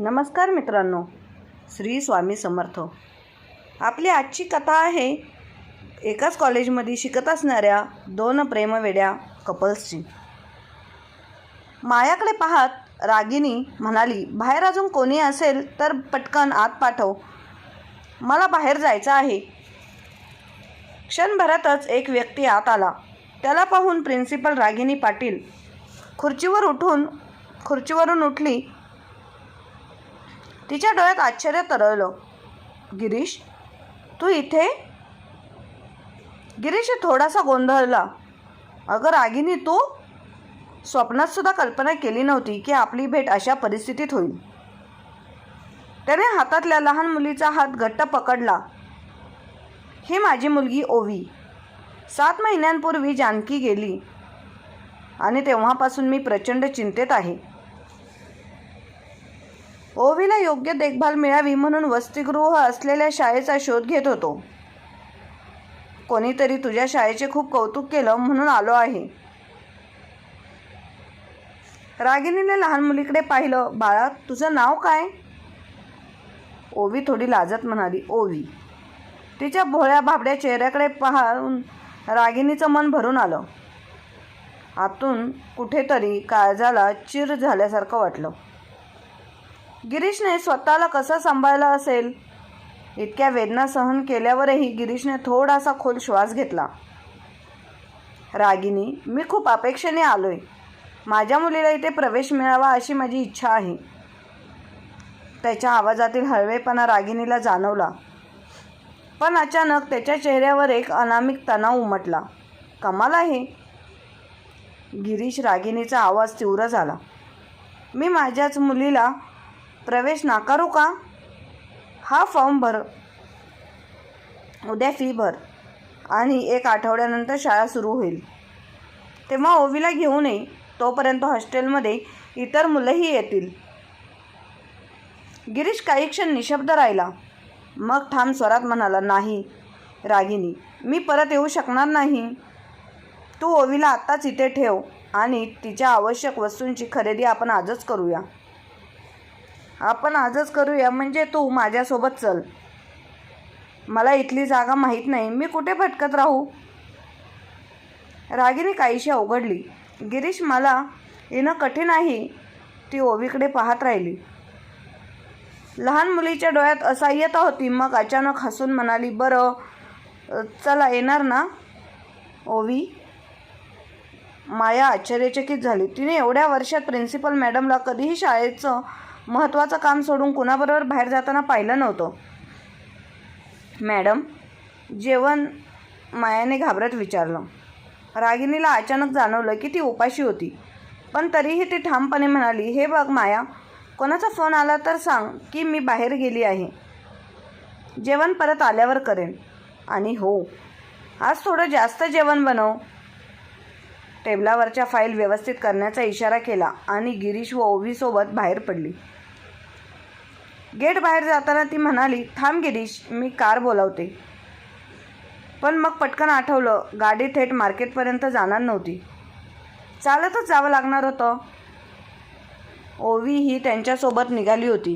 नमस्कार मित्रांनो श्री स्वामी समर्थ. आपली आजची कथा आहे एकाच कॉलेजमध्ये शिकत असणाऱ्या दोन प्रेमवेड्या कपल्सची. मायाकडे पाहत रागिनी म्हणाली बाहेर अजून कोणी असेल तर पटकन आत पाठव. मला बाहेर जायचं आहे. क्षणभरातच एक व्यक्ती आत आला. त्याला पाहून प्रिन्सिपल रागिनी पाटील खुर्चीवर उठून खुर्चीवरून उठली. तिच्या डोळ्यात आश्चर्य तरळलं. गिरीश तू इथे? गिरीश थोडासा गोंधळला. अगं रागिनी तू? स्वप्नात सुद्धा कल्पना केली नव्हती की आपली भेट अशा परिस्थितीत होईल. त्याने हातातल्या लहान मुलीचा हात घट्ट पकडला. ही माझी मुलगी ओवी. सात महिन्यांपूर्वी जानकी गेली. आणि तेव्हापासून मी प्रचंड चिंतेत आहे. ओवीला योग्य देखभाल मिळावी म्हणून वसतिगृह असलेल्या शाळेचा शोध घेत होतो. कोणीतरी तुझ्या शाळेचे खूप कौतुक केलं म्हणून आलो आहे. रागिनीने लहान मुलीकडे पाहिलं बाळा तुझं नाव काय? ओवी थोडी लाजत म्हणाली ओवी. तिच्या भोळ्या भाबड्या चेहऱ्याकडे पाहून रागिनीचं मन भरून आलं. आतून कुठेतरी काळजाला चिर झाल्यासारखं वाटलं. गिरीशने स्वतःला कसं सांभाळलं असेल? इतक्या वेदना सहन केल्यावरही गिरीशने थोडासा खोल श्वास घेतला. रागिनी मी खूप अपेक्षेने आलोय. माझ्या मुलीला इथे प्रवेश मिळावा अशी माझी इच्छा आहे. त्याच्या आवाजातील हळवेपणा रागिनीला जाणवला. पण अचानक त्याच्या चेहऱ्यावर एक अनामिक तणाव उमटला. कमाल आहे. गिरीश रागिनीचा आवाज तीव्र झाला. मी माझ्याच मुलीला प्रवेश नाकारू का? हा फॉर्म भर. उद्या फी भर. आणि एक आठवड्यानंतर शाळा सुरू होईल. तेव्हा ओवीला घेऊन नये. तोपर्यंत हॉस्टेलमध्ये इतर मुलंही येतील. गिरीश काही क्षण निशब्द राहिला. मग ठाम स्वरात म्हणाला नाही रागिनी मी परत येऊ शकणार नाही. तू ओवीला आत्ताच इथे ठेव आणि तिच्या आवश्यक वस्तूंची खरेदी आपण आजच करूया. आपण आजच करूया म्हणजे तू माझ्यासोबत चल. मला इथली जागा माहीत नाही मी कुठे भटकत राहू? रागिनी काहीशी अवघडली. गिरीश मला येणं कठीण आहे ती ओवीकडे पाहत राहिली. लहान मुलीच्या डोळ्यात असह्यता होती मग अचानक हसून म्हणाली बरं चला येणार ना? ओवी माया आश्चर्यचकित झाली. तिने एवढ्या वर्षात प्रिन्सिपल मॅडमला कधीही शाळेचं महत्त्वाचं काम सोडून कुणाबरोबर बाहेर जाताना पाहिलं नव्हतं. मॅडम जेवण मायाने घाबरत विचारलं. रागिनीला अचानक जाणवलं की ती उपाशी होती. पण तरीही ती ठामपणे म्हणाली हे बघ माया कोणाचा फोन आला तर सांग की मी बाहेर गेली आहे. जेवण परत आल्यावर करेन. आणि हो आज थोडं जास्त जेवण बनव. टेबलावरच्या फाईल व्यवस्थित करण्याचा इशारा केला आणि गिरीश व ओवीसोबत बाहेर पडली. गेट बाहेर जाताना ती म्हणाली थांब गिरीश मी कार बोलावते. पण मग पटकन आठवलं गाडी थेट मार्केटपर्यंत जाणार नव्हती. चालतच जावं लागणार होतं. ओवी ही त्यांच्यासोबत निघाली होती.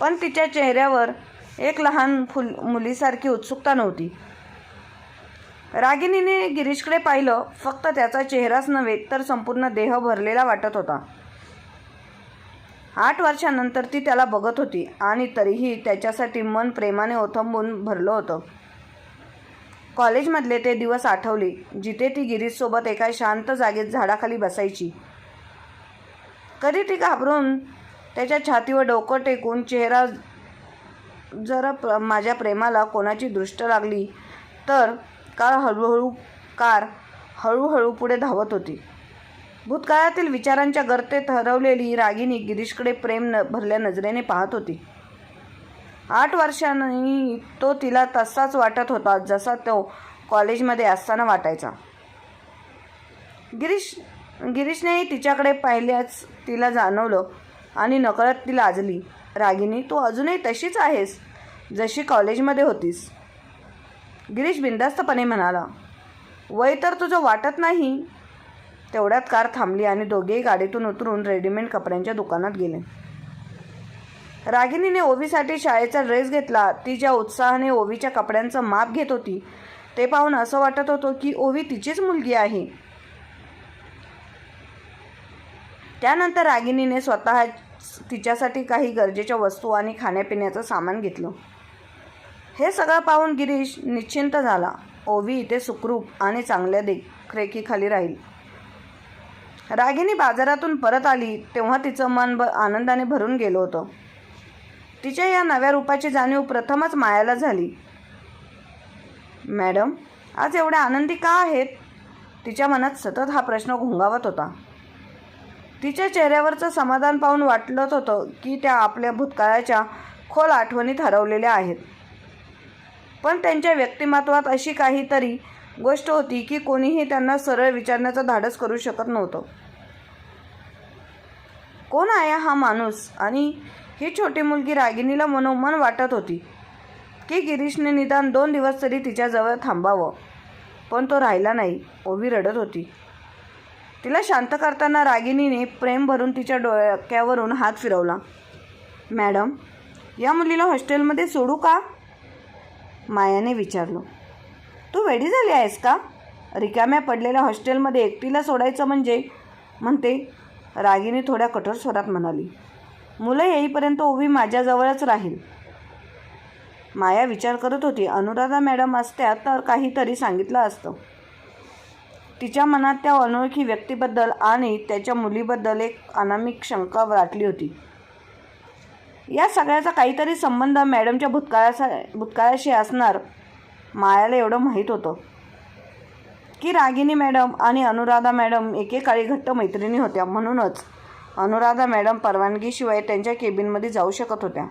पण तिच्या चेहऱ्यावर एक लहान फुल मुलीसारखी उत्सुकता नव्हती. रागिनीने गिरीशकडे पाहिलं फक्त त्याचा चेहराच नव्हे तर संपूर्ण देह भरलेला वाटत होता. आठ वर्षानंतर ती त्याला बघत होती आणि तरीही त्याच्यासाठी मन प्रेमाने ओथंबून भरलं होतं. कॉलेजमधले ते दिवस आठवले जिथे ती गिरीशसोबत एका शांत जागेत झाडाखाली बसायची. कधी ती घाबरून त्याच्या छातीवर डोकं टेकून चेहरा जर प्र माझ्या प्रेमाला कोणाची दृष्ट लागली तर कार हळूहळू कार हळूहळू पुढे धावत होती. भूतकाळातील विचारांच्या गर्तेत हरवलेली रागिनी गिरीशकडे प्रेम न भरल्या नजरेने पाहत होती. आठ वर्षांनी तो तिला तसाच वाटत होता जसा तो कॉलेजमध्ये असताना वाटायचा. गिरीश गिरीशनेही तिच्याकडे पाहिल्याच तिला जाणवलं आणि नकळत ती लाजली. रागिनी तू अजूनही तशीच आहेस जशी कॉलेजमध्ये होतीस. गिरीश बिंदास्तपणे म्हणाला वय तर तुझं वाटत नाही तेवढ्यात कार थांबली आणि दोघेही गाडीतून उतरून रेडीमेड कपड्यांच्या दुकानात गेले. रागिनीने ओवीसाठी शाळेचा ड्रेस घेतला. ती ज्या उत्साहाने ओवीच्या कपड्यांचं माप घेत होती ते पाहून असं वाटत होतं की ओवी तिचीच मुलगी आहे. त्यानंतर रागिनीने स्वतः तिच्यासाठी काही गरजेच्या वस्तू आणि खाण्यापिण्याचं सामान घेतलं. हे सगळं पाहून गिरीश निश्चिंत झाला. ओवी इथे सुखरूप आणि चांगल्या देखरेखीखाली राहील. रागिनी बाजारातून परत आली तेव्हा तिचं मन ब आनंदाने भरून गेलं होतं. तिच्या या नव्या रूपाची जाणीव प्रथमच मायाला झाली. मॅडम आज एवढ्या आनंदी का आहेत? तिच्या मनात सतत हा प्रश्न घोंगावत होता. तिच्या चेहऱ्यावरचं समाधान पाहून वाटलंच होतं की त्या आपल्या भूतकाळाच्या खोल आठवणीत हरवलेल्या आहेत. पण त्यांच्या व्यक्तिमत्वात अशी काहीतरी गोष्ट होती की कोणीही त्यांना सरळ विचारण्याचं धाडस करू शकत नव्हतं. कोण आहे हा माणूस? आणि ही छोटी मुलगी रागिणीला मनोमन वाटत होती की गिरीशने निदान दोन दिवस तरी तिच्याजवळ थांबावं. पण तो राहिला नाही ओवी रडत होती. तिला शांत करताना रागिणीने प्रेम भरून तिच्या डोक्यावरून हात फिरवला. मॅडम या मुलीला हॉस्टेलमध्ये सोडू का? मायाने विचारलं. तू वेडी झाली आहेस का? रिकाम्या पडलेल्या हॉस्टेलमध्ये एकटीला सोडायचं म्हणजे? म्हणते. रागिनी थोड्या कठोर स्वरात म्हणाली. मुलं येईपर्यंत ओवी माझ्याजवळच राहील. माया विचार करत होती. अनुराधा मॅडम असत्या तर काहीतरी सांगितलं असतं. तिच्या मनात त्या अनोळखी व्यक्तीबद्दल आणि त्याच्या मुलीबद्दल एक अनामिक शंका वाटली होती. या सगळ्याचा काहीतरी संबंध मॅडमच्या भूतकाळाचा भूतकाळाशी असणार. मायाला एवढं माहीत होतं. की रागिनी मॅडम आणि अनुराधा मॅडम एकेकाळी घट्ट मैत्रिणी होत्या. म्हणूनच अनुराधा मॅडम परवानगीशिवाय त्यांच्या केबिनमध्ये जाऊ शकत होत्या.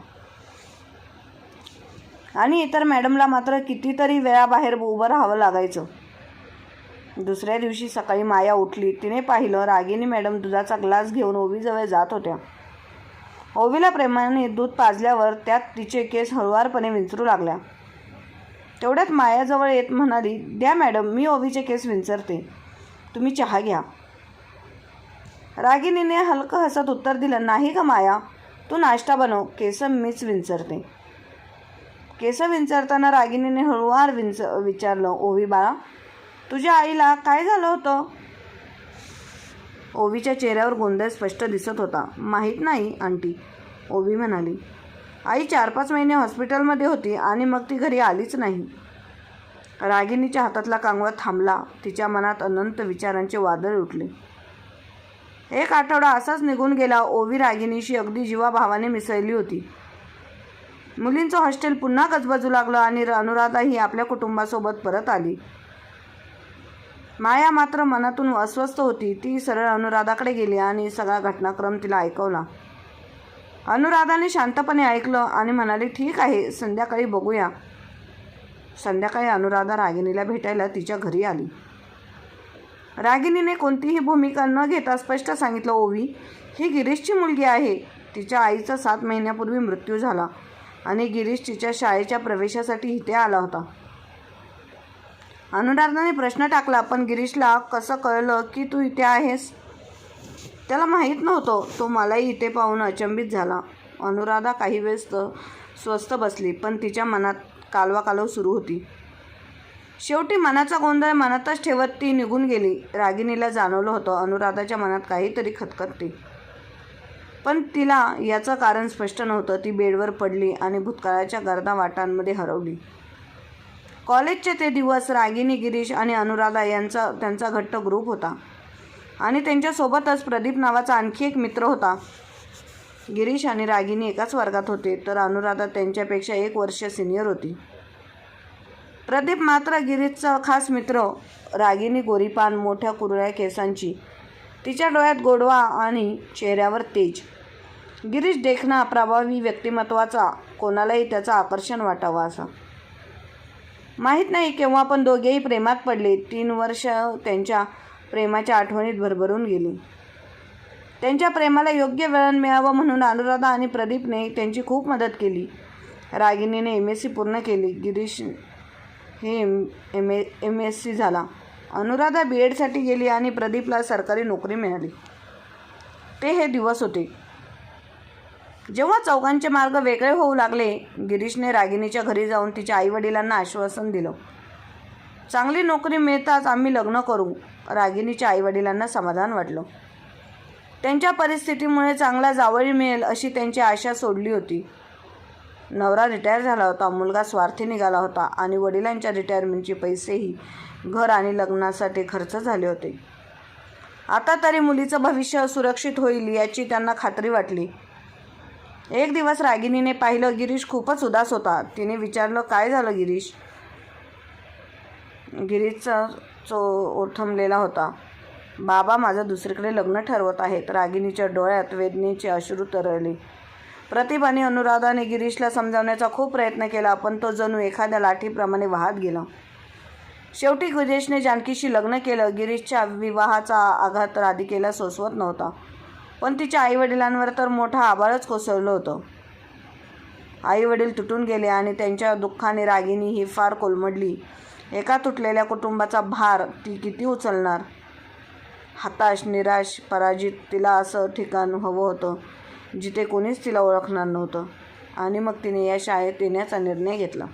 आणि इतर मॅडमला मात्र कितीतरी वेळाबाहेर उभं राहावं लागायचं. दुसऱ्या दिवशी सकाळी माया उठली. तिने पाहिलं रागिनी मॅडम दुधाचा ग्लास घेऊन ओवीजवळ जात होत्या. ओवीला प्रेमाने दूध पाजल्यावर त्यात तिचे केस हळुवारपणे विंचरू लागल्या. तेवढ्यात मायाजवळ येत म्हणाली द्या मॅडम मी ओवीचे केस विंचरते. तुम्ही चहा घ्या. रागिनीने हलकं हसत उत्तर दिलं नाही का माया तू नाश्ता बनव केस मीच विंचरते. केस विंचरताना रागिनीने हळूवार विंच विचारलं ओवी बाळा तुझ्या आईला काय झालं होतं? ओवीच्या चेहऱ्यावर गोंधळ स्पष्ट दिसत होता. माहीत नाही आंटी ओवी म्हणाली. आई चार पाच महिने हॉस्पिटलमध्ये होती आणि मग ती घरी आलीच नाही. रागिनीच्या हातातला कांगवा थांबला. तिच्या मनात अनंत विचारांचे वादळ उठले. एक आठवडा असाच निघून गेला. ओवी रागिनीशी अगदी जीवाभावाने मिसळली होती. मुलींचं हॉस्टेल पुन्हा गजबजू लागलं आणि अनुराधाही आपल्या कुटुंबासोबत परत आली. माया मात्र मनातून अस्वस्थ होती. ती सरळ अनुराधाकडे गेली आणि सगळा घटनाक्रम तिला ऐकवला. अनुराधाने शांतपणे ऐकलं आणि म्हणाली ठीक आहे संध्याकाळी बघूया. संध्याकाळी अनुराधा रागिणीला भेटायला तिच्या घरी आली. रागिनीने कोणतीही भूमिका न घेता स्पष्ट सांगितलं ओवी ही गिरीशची मुलगी आहे. तिच्या आईचा सात महिन्यापूर्वी मृत्यू झाला आणि गिरीश तिच्या शाळेच्या प्रवेशासाठी इथे आला होता. अनुराधाने प्रश्न टाकला पण गिरीशला कसं कळलं की तू इथे आहेस? त्याला माहीत नव्हतं. तो मलाही इथे पाहून अचंबित झाला. अनुराधा काही वेळेस तर स्वस्त बसली पण तिच्या मनात कालवा कालव सुरू होती. शेवटी मनाचा गोंधळ मनातच ठेवत ती निघून गेली. रागिणीला जाणवलं होतं. अनुराधाच्या मनात काहीतरी खतखतते पण तिला याचं कारण स्पष्ट नव्हतं. ती बेडवर पडली आणि भूतकाळाच्या गर्दा वाटांमध्ये हरवली. कॉलेजचे ते दिवस रागिनी गिरीश आणि अनुराधा यांचा त्यांचा घट्ट ग्रुप होता. आणि त्यांच्यासोबतच प्रदीप नावाचा आणखी एक मित्र होता. गिरीश आणि रागिनी एकाच वर्गात होते तर अनुराधा त्यांच्यापेक्षा एक वर्ष सिनियर होती. प्रदीप मात्र गिरीशचा खास मित्र रागिनी गोरीपान मोठ्या कुरळ्या केसांची तिच्या डोळ्यात गोडवा आणि चेहऱ्यावर तेज. गिरीश देखणा प्रभावी व्यक्तिमत्वाचा कोणालाही त्याचा आकर्षण वाटावं असा. माहीत नाही केव्हा पण दोघेही प्रेमात पडले तीन वर्ष त्यांच्या प्रेमाच्या आठवणीत भरभरून गेली. त्यांच्या प्रेमाला योग्य वेळ मिळावं म्हणून अनुराधा आणि प्रदीपने त्यांची खूप मदत केली. रागिनीने एम एस सी पूर्ण केली. गिरीश हे M M A M S C झाला. अनुराधा बी एडसाठी गेली आणि प्रदीपला सरकारी नोकरी मिळाली. ते हे दिवस होते. जेव्हा चौघांचे मार्ग वेगळे होऊ लागले गिरीशने रागिनीच्या घरी जाऊन तिच्या आईवडिलांना आश्वासन दिलं. चांगली नोकरी मिळताच आम्ही लग्न करू रागिनीच्या आईवडिलांना समाधान वाटलं. त्यांच्या परिस्थितीमुळे चांगला जावळी मिळेल अशी त्यांची आशा सोडली होती. नवरा रिटायर झाला होता मुलगा स्वार्थी निघाला होता आणि वडिलांच्या रिटायरमेंटचे पैसेही घर आणि लग्नासाठी खर्च झाले होते. आता तरी मुलीचं भविष्य सुरक्षित होईल याची त्यांना खात्री वाटली. एक दिवस रागिनीने पाहिलं गिरीश खूपच उदास होता. तिने विचारलं काय झालं गिरीश? गिरीशचा चो ओथंबलेला होता. बाबा माझं दुसरीकडे लग्न ठरवत आहेत. रागिनीच्या डोळ्यात वेदनेचे अश्रू तरळले. प्रतिभाने अनुराधाने गिरीशला समजावण्याचा खूप प्रयत्न केला पण तो जणू एखाद्या लाठीप्रमाणे वाहत गेला. शेवटी गुजेशने जानकीशी लग्न केलं. गिरीशच्या विवाहाचा आघात राधिकेला सोसवत नव्हता पण तिच्या आईवडिलांवर तर मोठा आभाळच कोसळलं होतं. आईवडील तुटून गेले आणि त्यांच्या दुःखाने रागिनी ही फार कोलमडली. एका तुटलेल्या कुटुंबाचा भार ती किती उचलणार? हताश निराश पराजित तिला असं ठिकाण हवं होतं जिथे कोणीच तिला ओळखणार नव्हतं. आणि मग तिने या शाळेत येण्याचा निर्णय घेतला.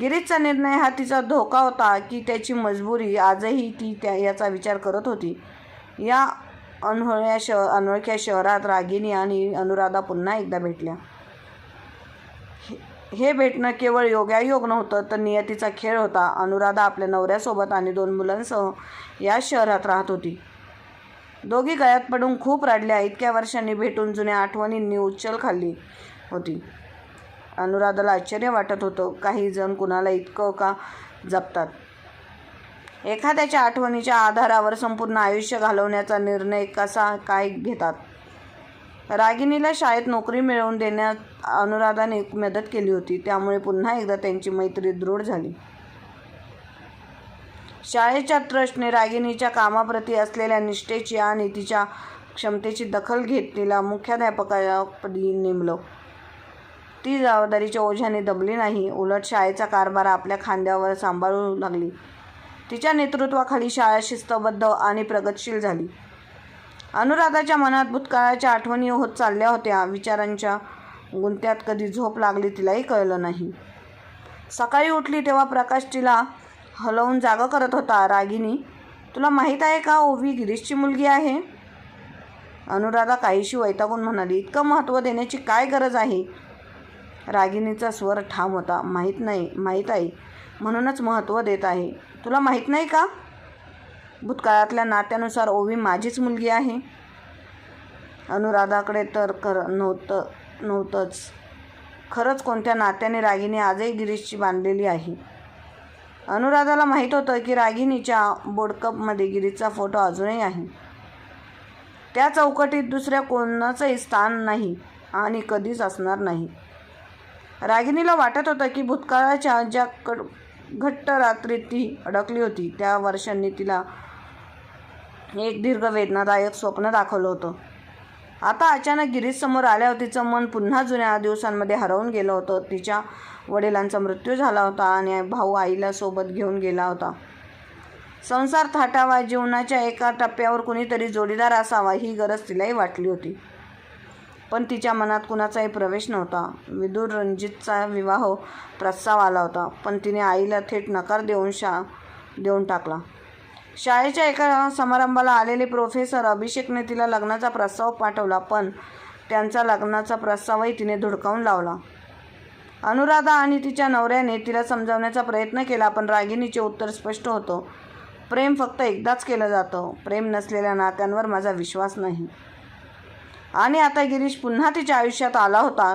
गिरीशचा निर्णय हा तिचा धोका होता की त्याची मजबुरी आजही ती त्या याचा विचार करत होती. या अनोळ्या शह अनोळख्या शहरात रागिनी आणि अनुराधा पुन्हा एकदा भेटल्या. हे भेटणं केवळ योगायोग नव्हतं तर नियतीचा खेळ होता. अनुराधा आपल्या नवऱ्यासोबत आणि दोन मुलांसह या शहरात राहत होती. दोघी गळ्यात पडून खूप रडल्या. इतक्या वर्षांनी भेटून जुन्या आठवणींनी उच्चल खाल्ली होती. अनुराधाला आश्चर्य वाटत होतं. काही जण कुणाला इतकं का जपतात? एखाद्याच्या आठवणीच्या आधारावर संपूर्ण आयुष्य घालवण्याचा निर्णय कसा काय घेतात? रागिनीला शाळेत नोकरी मिळवून देण्यात अनुराधाने मदत केली होती. त्यामुळे पुन्हा एकदा त्यांची मैत्री दृढ झाली. शाळेच्या ट्रस्टने रागिनीच्या कामाप्रती असलेल्या निष्ठेची आणि तिच्या क्षमतेची दखल घेत तिला मुख्याध्यापकापदी नेमलं. ती जबाबदारीच्या ओझ्याने दबली नाही. उलट शाळेचा कारभार आपल्या खांद्यावर सांभाळू लागली. तिच्या नेतृत्वाखाली शाळा शिस्तबद्ध आणि प्रगतशील झाली. अनुराधाच्या मनात भूतकाळाच्या आठवणी होत चालल्या होत्या. विचारांच्या गुंत्यात कधी झोप लागली तिलाही कळलं नाही. सकाळी उठली तेव्हा प्रकाश तिला हलवून जागं करत होता. रागिनी तुला माहीत आहे का ओवी गिरीशची मुलगी आहे? अनुराधा काहीशी वैतागून म्हणाली इतकं महत्त्व देण्याची काय गरज आहे? रागिनीचा स्वर ठाम होता. माहीत नाही माहीत आहे. म्हणूनच महत्त्व देत आहे. तुला माहीत नाही का? भूतकाळातल्या नात्यानुसार ओवी माझीच मुलगी आहे. अनुराधाकडे तर कर नव्हतं नव्हतंच. खरंच कोणत्या नात्याने रागिनी आजही गिरीशची बांधलेली आहे? अनुराधाला माहीत होतं की रागिनीच्या बोडकपमध्ये गिरीचा फोटो अजूनही आहे. त्या चौकटीत दुसऱ्या कोणाचंही स्थान नाही आणि कधीच असणार नाही. रागिनीला वाटत होतं की भूतकाळाच्या ज्या कड घट्ट रात्रीत ती अडकली होती त्या वर्षांनी तिला एक दीर्घ वेदनादायक स्वप्न दाखवलं होतं. आता अचानक गिरीशसमोर आल्यावर तिचं मन पुन्हा जुन्या दिवसांमध्ये हरवून गेलं होतं. तिच्या वडिलांचा मृत्यू झाला होता आणि भाऊ आईला सोबत घेऊन गेला होता. संसार थाटावा जीवनाच्या एका टप्प्यावर कुणीतरी जोडीदार असावा ही गरज तिलाही वाटली होती. पण तिच्या मनात कुणाचाही प्रवेश नव्हता. विदूर रणजितचा विवाह प्रस्ताव आला होता पण तिने आईला थेट नकार देऊन शा देऊन टाकला. शाळेच्या एका समारंभाला आलेले प्रोफेसर अभिषेकने तिला लग्नाचा प्रस्ताव पाठवला पण त्यांचा लग्नाचा प्रस्तावही तिने धुडकावून लावला. अनुराधा आणि तिच्या नवऱ्याने तिला समजावण्याचा प्रयत्न केला पण रागिणीचे उत्तर स्पष्ट होतं. प्रेम फक्त एकदाच केलं जातं. प्रेम नसलेल्या नात्यांवर माझा विश्वास नाही. आणि आता गिरीश पुन्हा तिच्या आयुष्यात आला होता.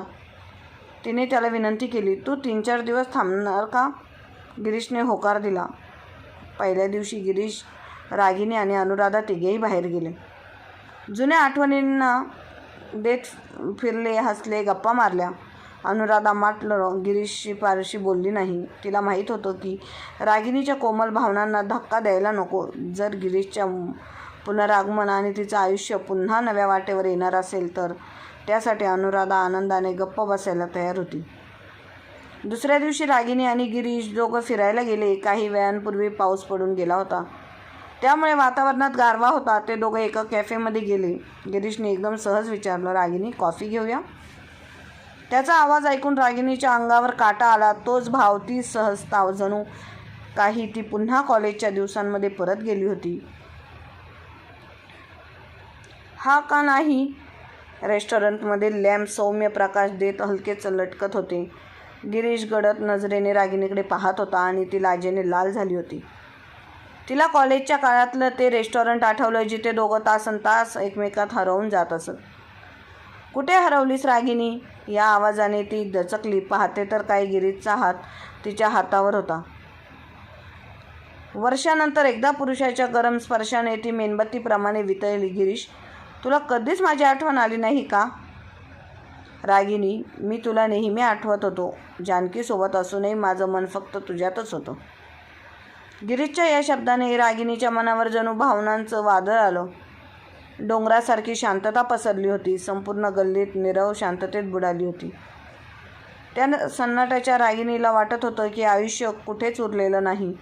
तिने त्याला विनंती केली तू तीन चार दिवस थांबणार का? गिरीशने होकार दिला. पहिल्या दिवशी गिरीश रागिनी आणि अनुराधा तिघेही बाहेर गेले. जुन्या आठवणींना देत फिरले हसले गप्पा मारल्या. अनुराधा माटलं गिरीशशी फारशी बोलली नाही. तिला माहीत होतं की रागिनीच्या कोमल भावनांना धक्का द्यायला नको. जर गिरीशच्या पुनरागमन आणि तिचं आयुष्य पुन्हा नव्या वाटेवर येणार असेल तर त्यासाठी अनुराधा आनंदाने गप्प बसायला तयार होती. दुसऱ्या दिवशी रागिनी आणि गिरीश दोघं फिरायला गेले. काही वेळांपूर्वी पाऊस पडून गेला होता. त्यामुळे वातावरणात गारवा होता. ते दोघं एका कॅफेमध्ये गेले. गिरीशने एकदम सहज विचारलं रागिनी कॉफी घेऊया? त्याचा आवाज ऐकून रागिनीच्या अंगावर काटा आला. तोच भावती सहजता जणू काही ती पुन्हा कॉलेजच्या दिवसांमध्ये परत गेली होती. हा का नाही? रेस्टॉरंटमध्ये लॅम्प सौम्य प्रकाश देत हलकेच लटकत होते. गिरीश गडद नजरेने रागिणीकडे पाहत होता आणि ती लाजेने लाल झाली होती. तिला कॉलेजच्या काळातलं ते रेस्टॉरंट आठवलं जिथे दोघं तासन तास एकमेकात हरवून जात असत. कुठे हरवलीस रागिनी या आवाजाने ती दचकली. पाहते तर काही गिरीजचा हात तिच्या हातावर होता. वर्षानंतर एकदा पुरुषाच्या गरम स्पर्शाने ती मेणबत्तीप्रमाणे वितळली. गिरीश तुला कधीच माझी आठवण आली नाही का? रागिनी मी तुला नेहमी आठवत होतो. जानकीसोबत असूनही माझं मन फक्त तुझ्यातच होतं. गिरीशच्या या शब्दाने रागिनीच्या मनावर जणू भावनांचं वादळ आलं. डोंगरासारखी शांतता पसरली होती. संपूर्ण गल्लीत निरव शांततेत बुडाली होती. त्या सन्नाटाच्या रागिनीला वाटत होतं की आयुष्य कुठेच उरलेलं नाही.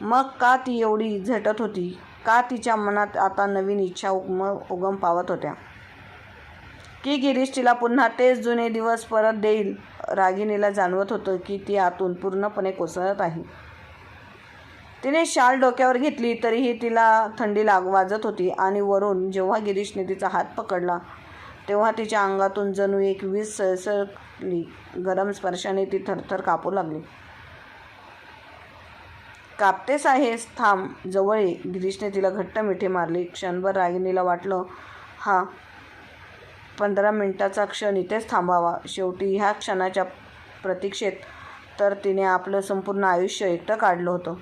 मग का ती एवढी झटत होती? का तिच्या मनात आता नवीन इच्छा उगम उगम पावत होत्या? की गिरीश तिला पुन्हा तेच जुने दिवस परत देईल. रागिणीला जाणवत होतं की ती आतून पूर्णपणे कोसळत आहे. तिने शाल डोक्यावर घेतली तरीही तिला थंडी लाग वाजत होती आणि वरून जेव्हा गिरीशने तिचा हात पकडला तेव्हा तिच्या अंगातून जणू एक वीज सळसळली. गरम स्पर्शाने ती थरथर कापू लागली. कापतेस आहेस थांब. जवळ ये गिरीशने तिला घट्ट मिठी मारली. क्षणभर रागिणीला वाटलं हा पंधरा मिनिटाचा क्षण इथेच थांबावा. शेवटी ह्या क्षणाच्या प्रतीक्षेत तर तिने आपलं संपूर्ण आयुष्य एकटं काढलं होतं.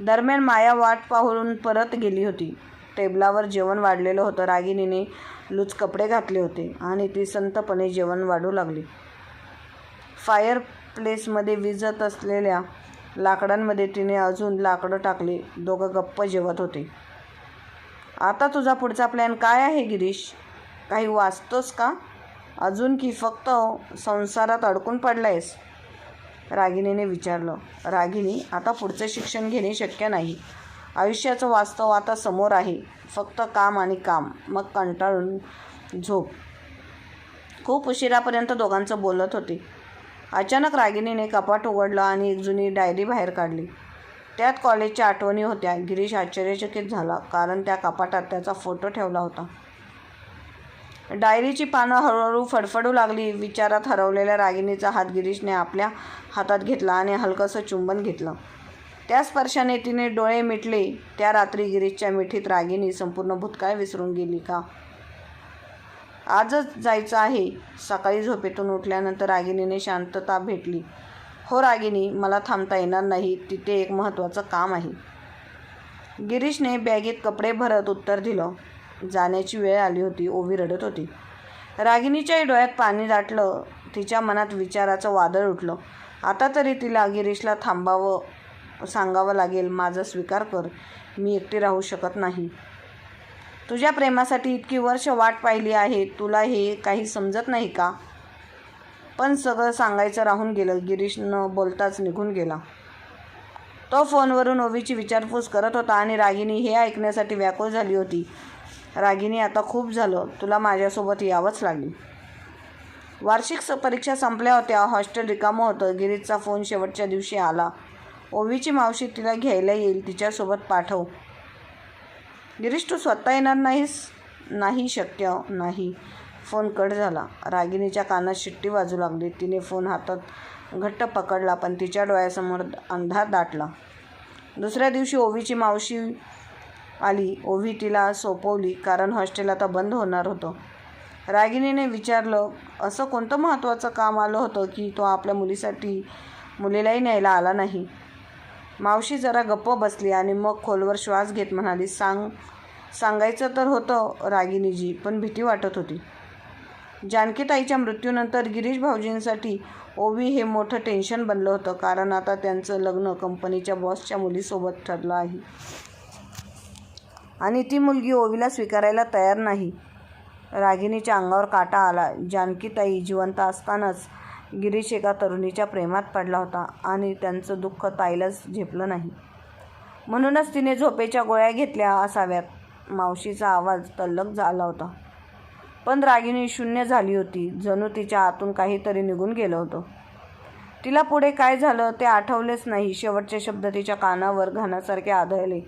दरम्यान माया वाट पाहून परत गेली होती. टेबलावर जेवण वाढलेलं होतं. रागिनीने लूज कपडे घातले होते आणि ती संतपणे जेवण वाढू लागली. फायर प्लेसमध्ये विजत असलेल्या लाकडांमध्ये तिने अजून लाकडं टाकली. दोघं गप्प जेवत होते. आता तुझा पुढचा प्लॅन काय आहे गिरीश? काही वाचतोस का? अजून की फक्त संसारात अडकून पडलं आहेस रागिणीने विचारलं. रागिणी आता पुढचं शिक्षण घेणे शक्य नाही. आयुष्याचं वास्तव आता समोर आहे. फक्त काम आणि काम. मग कंटाळून झोप. खूप उशिरापर्यंत दोघांचं बोलत होते. अचानक रागिणीने कपाट उघडलं आणि एक जुनी डायरी बाहेर काढली. त्यात कॉलेजच्या आठवणी होत्या. गिरीश आश्चर्यचकित झाला कारण त्या कपाटात त्याचा फोटो ठेवला होता. डायरीची पानं हळूहळू फडफडू लागली. विचारात हरवलेल्या रागिणीचा हात गिरीशने आपल्या हातात घेतला आणि हलकंसं चुंबन घेतलं. त्या स्पर्शाने तिने डोळे मिटले. त्या रात्री गिरीशच्या मिठीत रागिनी संपूर्ण भूतकाळ विसरून गेली का? आजच जायचं आहे. सकाळी झोपेतून उठल्यानंतर रागिणीने शांतता भेटली. हो रागिनी मला थांबता येणार नाही. तिथे एक महत्त्वाचं काम आहे. गिरीशने बॅगेत कपडे भरत उत्तर दिलं. जाण्याची वेळ आली होती ओवी रडत होती. रागिणीच्याही डोळ्यात पाणी दाटलं तिच्या मनात विचाराचं वादळ उठलं. आता तरी तिला गिरीशला थांबावं सांगावं लागेल माझा स्वीकार कर मी एकटी राहू शकत नाही. तुझ्या प्रेमासाठी इतकी वर्ष वाट पाहिली आहे तुला हे काही समजत नाही का? पण सगळं सांगायचं राहून गेलं गिरीश न बोलताच निघून गेला. तो फोनवरून ओवीची विचारपूस करत होता आणि रागिनी हे ऐकण्यासाठी व्याकुळ झाली होती. रागिनी आता खूप झालं. तुला माझ्यासोबत यावंच लागेल. वार्षिक स परीक्षा संपल्या होत्या. हॉस्टेल रिकामं होतं. गिरीजचा फोन शेवटच्या दिवशी आला. ओवीची मावशी तिला घ्यायला येईल. तिच्यासोबत पाठव. गिरीश तू स्वतः येणार नाहीस? नाही शक्य नाही. फोन कट झाला. रागिनीच्या कानात शिट्टी वाजू लागली. तिने फोन हातात घट्ट पकडला पण तिच्या डोळ्यासमोर अंधार दाटला. दुसऱ्या दिवशी ओवीची मावशी आली. ओवी तिला सोपवली कारण हॉस्टेल आता बंद होणार होतं. रागिणीने विचारलं असं कोणतं महत्त्वाचं काम आलं होतं की तो आपल्या मुलीसाठी मुलीलाही न्यायला आला नाही? मावशी जरा गप्प बसली आणि मग खोलवर श्वास घेत म्हणाली सांग सांगायचं तर होतं रागिनीजी पण भीती वाटत होती. जानकीताईच्या मृत्यूनंतर गिरीश भाऊजींसाठी ओवी हे मोठं टेन्शन बनलं होतं कारण आता त्यांचं लग्न कंपनीच्या बॉसच्या मुलीसोबत ठरलं आहे. आणि ती मुलगी ओवीला स्वीकारायला तयार नाही. रागिणीच्या अंगावर काटा आला. जानकीताई जिवंत असतानाच गिरीश एका तरुणीच्या प्रेमात पडला होता आणि त्यांचं दुःख ताईलाच झेपलं नाही. म्हणूनच तिने झोपेच्या गोळ्या घेतल्या असाव्यात. मावशीचा आवाज तल्लक झाला होता. पण रागिणी शून्य झाली होती. जणू तिच्या आतून काहीतरी निघून गेलं होतं. तिला पुढे काय झालं ते आठवलेच नाही. शेवटचे शब्द तिच्या कानावर घाण्यासारखे आढळले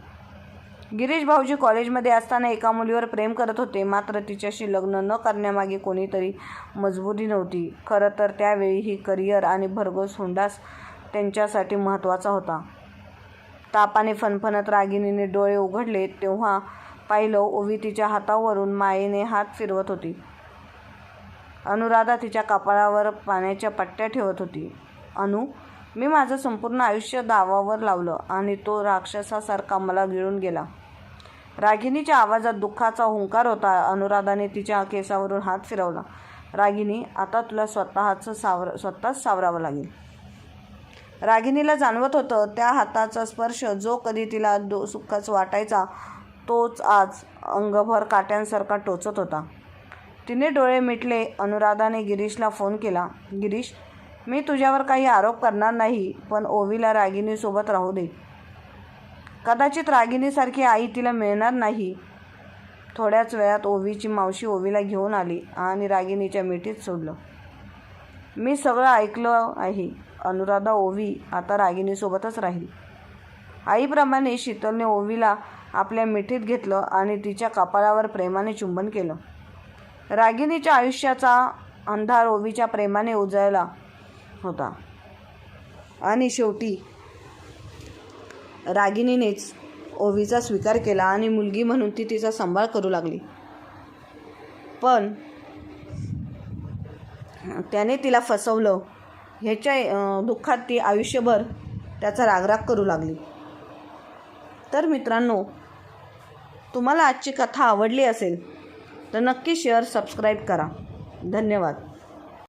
गिरीश भाऊजी कॉलेजमध्ये असताना एका मुलीवर प्रेम करत होते. मात्र तिच्याशी लग्न न करण्यामागे कोणीतरी मजबुरी नव्हती. खरं तर त्यावेळी ही करिअर आणि भरघोस हुंडास त्यांच्यासाठी महत्त्वाचा होता. तापाने फणफणत रागिनीने डोळे उघडले तेव्हा पाहिलं ओवी तिच्या हातावरून मायेने हात फिरवत होती. अनुराधा तिच्या कपाळावर पाण्याच्या पट्ट्या ठेवत होती. अनु मी माझं संपूर्ण आयुष्य दावावर लावलं आणि तो राक्षसासारखा मला गिळून गेला. रागिनीच्या आवाजात दुःखाचा हुंकार होता. अनुराधाने तिच्या केसावरून हात फिरवला. रागिनी आता तुला स्वतःचं सावर स्वतःच सावरावं लागेल. रागिनीला जाणवत होतं त्या हाताचा स्पर्श जो कधी तिला दो सुखाच वाटायचा तोच आज अंगभर काट्यांसारखा टोचत होता. तिने डोळे मिटले. अनुराधाने गिरीशला फोन केला. गिरीश मी तुझ्यावर काही आरोप करणार नाही पण ओवीला रागिनीसोबत राहू दे. कदाचित रागिणीसारखी आई तिला मिळणार नाही. थोड्याच वेळात ओवीची मावशी ओवीला घेऊन आली आणि रागिणीच्या मिठीत सोडलं. मी सगळं ऐकलं आहे. अनुराधा ओवी आता रागिणीसोबतच राहील. आईप्रमाणे शीतलने ओवीला आपल्या मिठीत घेतलं आणि तिच्या कपाळावर प्रेमाने चुंबन केलं. रागिणीच्या आयुष्याचा अंधार ओवीच्या प्रेमाने उजळला होता. आणि शेवटी रागिनीनेच ओवीचा स्वीकार केला आणि मुलगी म्हणून ती तिचा सांभाळ करू लागली. पण त्याने तिला फसवलं. ह्याच्या दुःखात ती आयुष्यभर त्याचा रागराग करू लागली. तर मित्रांनो तुम्हाला आजची कथा आवडली असेल तर नक्की शेअर सबस्क्राईब करा. धन्यवाद.